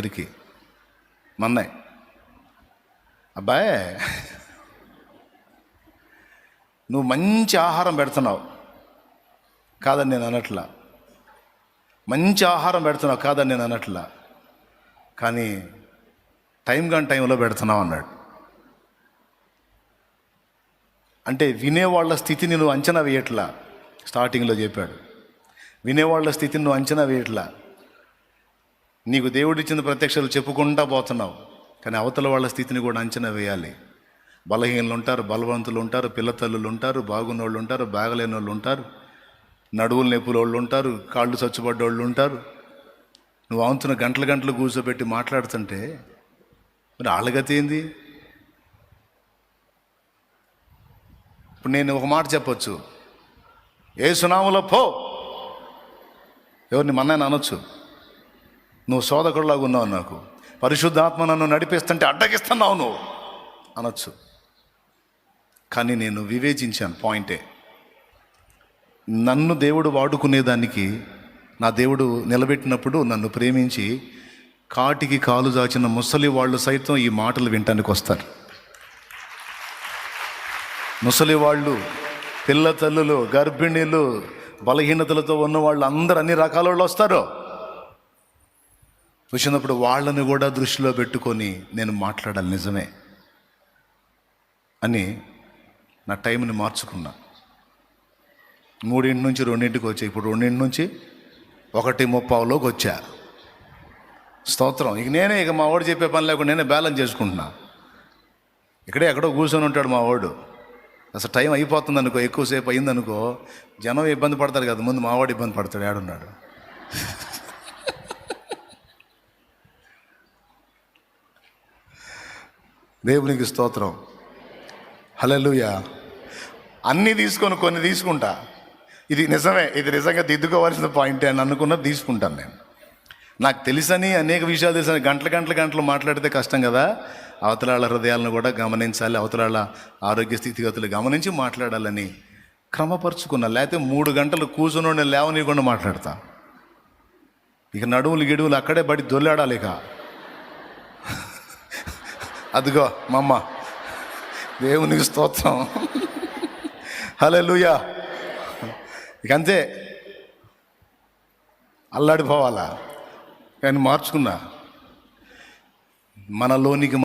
దగ్గరికి. మన్నాయి అబ్బాయ్. నువ్వు మంచి ఆహారం పెడుతున్నావు. కాదని నేను అనట్లా. మంచి ఆహారం పెడుతున్నావు కాదని నేను అనట్లా. కానీ టైం కానీ టైంలో పెడుతున్నావు అన్నాడు. అంటే వినేవాళ్ళ స్థితిని నువ్వు అంచనా వేయట్లా. స్టార్టింగ్లో చెప్పాడు. వినేవాళ్ళ స్థితిని నువ్వు అంచనా వేయట్లా. నీకు దేవుడిచ్చిన ప్రత్యక్షలు చెప్పుకుంటా పోతున్నావు. కానీ అవతల వాళ్ళ స్థితిని కూడా అంచనా వేయాలి. బలహీనలు ఉంటారు బలవంతులు ఉంటారు పిల్లతల్లులు ఉంటారు బాగున్నోళ్ళు ఉంటారు బాగలేని వాళ్ళు ఉంటారు నడువులు నొప్పుల వాళ్ళు ఉంటారు కాళ్ళు చచ్చుబడ్డోళ్ళు ఉంటారు. నువ్వు ఆవుతున్న గంటలు గంటలు కూర్చోబెట్టి మాట్లాడుతుంటే మరి వాళ్ళగతి ఏంది? ఇప్పుడు నేను ఒక మాట చెప్పొచ్చు. ఏ సునాములో పో. ఎవరిని మన్నాయని అనొచ్చు. నువ్వు సోదకుడులాగా ఉన్నావు నాకు. పరిశుద్ధాత్మ నన్ను నడిపిస్తుంటే అడ్డగిస్తున్నావు నువ్వు. అనొచ్చు. కానీ నేను వివేచించాను పాయింటే. నన్ను దేవుడు వాడుకునేదానికి నా దేవుడు నిలబెట్టినప్పుడు నన్ను ప్రేమించి కాటికి కాలు దాచిన ముసలి వాళ్ళు సైతం ఈ మాటలు వినటానికి వస్తారు. ముసలి వాళ్ళు పిల్ల తల్లులు గర్భిణీలు బలహీనతలతో ఉన్న వాళ్ళు అందరు అన్ని రకాల వాళ్ళు వస్తారు. వచ్చినప్పుడు వాళ్ళని కూడా దృష్టిలో పెట్టుకొని నేను మాట్లాడాలి నిజమే అని నా టైంని మార్చుకున్నా. మూడింటి నుంచి రెండింటికి వచ్చా. ఇప్పుడు రెండింటి నుంచి ఒకటి ముప్పావులోకి వచ్చా. స్తోత్రం. ఇక నేనే ఇక మా వాడు చెప్పే పని లేకుండా నేనే బ్యాలెన్స్ చేసుకుంటున్నా. ఇక్కడే ఎక్కడో కూర్చొని ఉంటాడు మా వాడు. అసలు టైం అయిపోతుంది అనుకో ఎక్కువసేపు అయిందనుకో జనం ఇబ్బంది పడతారు కదా ముందు మావాడు ఇబ్బంది పడతాడు ఏడున్నాడు. దేవునికి స్తోత్రం. హలలుయా అన్నీ తీసుకొని కొన్ని తీసుకుంటా. ఇది నిజమే ఇది నిజంగా దిద్దుకోవాల్సిన పాయింటే అని అనుకున్నది తీసుకుంటాను నేను. నాకు తెలుసని అనేక విషయాలు తెలుసని గంటల గంటల గంటలు మాట్లాడితే కష్టం కదా. అవతలాళ్ళ హృదయాలను కూడా గమనించాలి అవతలాళ్ళ ఆరోగ్య స్థితిగతులు గమనించి మాట్లాడాలని క్రమపరుచుకున్నా. లేకపోతే మూడు గంటలు కూర్చుని లేవనీయకుండా మాట్లాడతా. ఇక నడువులు గిడువులు అక్కడే బడి దొల్లాడాలి ఇక. అదిగో మమ్మ. దేవునికి స్తోత్రం. హలే లూయా ఇక అంతే. అల్లాడిపోవాలా? కానీ మార్చుకున్నా. మనలోనికి